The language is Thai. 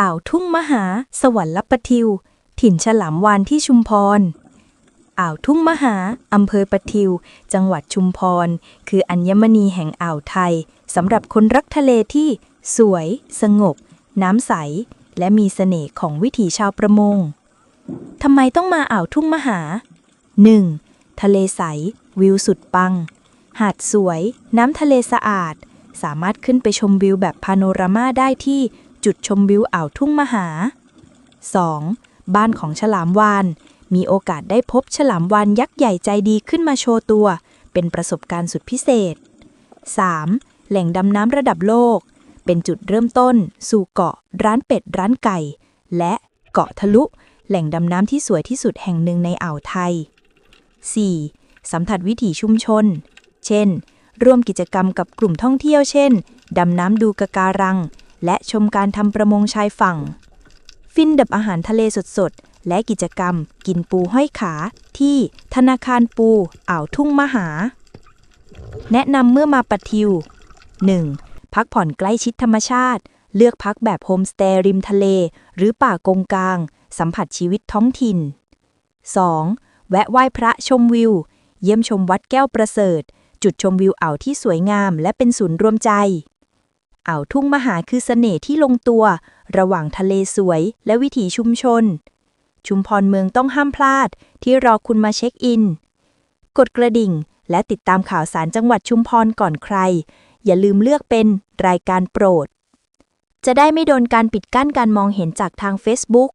อ่าวทุ่งมหา สวรรค์ปะทิว ถิ่นฉลามวานที่ชุมพร อ่าวทุ่งมหา อำเภอปะทิว จังหวัดชุมพร คืออัญมณีแห่งอ่าวไทยสำหรับคนรักทะเลที่ สวย สงบ น้ำใส และมีเสน่ห์ของวิถีชาวประมงทำไมต้องมาอ่าวทุ่งมหา 1. ทะเลใส วิวสุดปัง หาดสวย น้ำทะเลสะอาด สามารถขึ้นไปชมวิวแบบพาโนรามาได้ที่ จุดชมวิวอ่าวทุ่งมหา 2. บ้านของฉลามวาน มีโอกาสได้พบฉลามวานยักษ์ใหญ่ใจดีขึ้นมาโชว์ตัว เป็นประสบการณ์สุดพิเศษ 3. แหล่งดำน้ำระดับโลก เป็นจุดเริ่มต้น สู่เกาะ ร้านเป็ด ร้านไก่ และเกาะทะลุ แหล่งดำน้ำที่สวยที่สุดแห่งหนึ่งในอ่าวไทย 4. สัมผัสวิถีชุมชน เช่น ร่วมกิจกรรมกับกลุ่มท่องเที่ยวเช่น ดำน้ำดูกะการัง และชมการทำประมงชายฝั่ง ฟินดับอาหารทะเลสดๆ และกิจกรรม กินปูห้อยขา ที่ธนาคารปูอ่าวทุ่งมหา แนะนำเมื่อมาปะทิว 1. พักผ่อนใกล้ชิดธรรมชาติ เลือกพักแบบโฮมสเตย์ริมทะเล หรือป่ากงกลาง สัมผัสชีวิตท้องถิ่น 2. แวะไหว้พระชมวิว เยี่ยมชมวัดแก้วประเสริฐ จุดชมวิวอ่าวที่สวยงามและเป็นศูนย์รวมใจ อ่าวทุ่งมหาคือเสน่ห์ที่ลงตัว ระหว่างทะเลสวยและวิถีชุมชน ชุมพรเมืองต้องห้ามพลาดที่รอคุณมาเช็คอิน กดกระดิ่งและติดตามข่าวสารจังหวัดชุมพรก่อนใคร อย่าลืมเลือกเป็นรายการโปรด จะได้ไม่โดนการปิดกั้นการมองเห็นจากทาง Facebook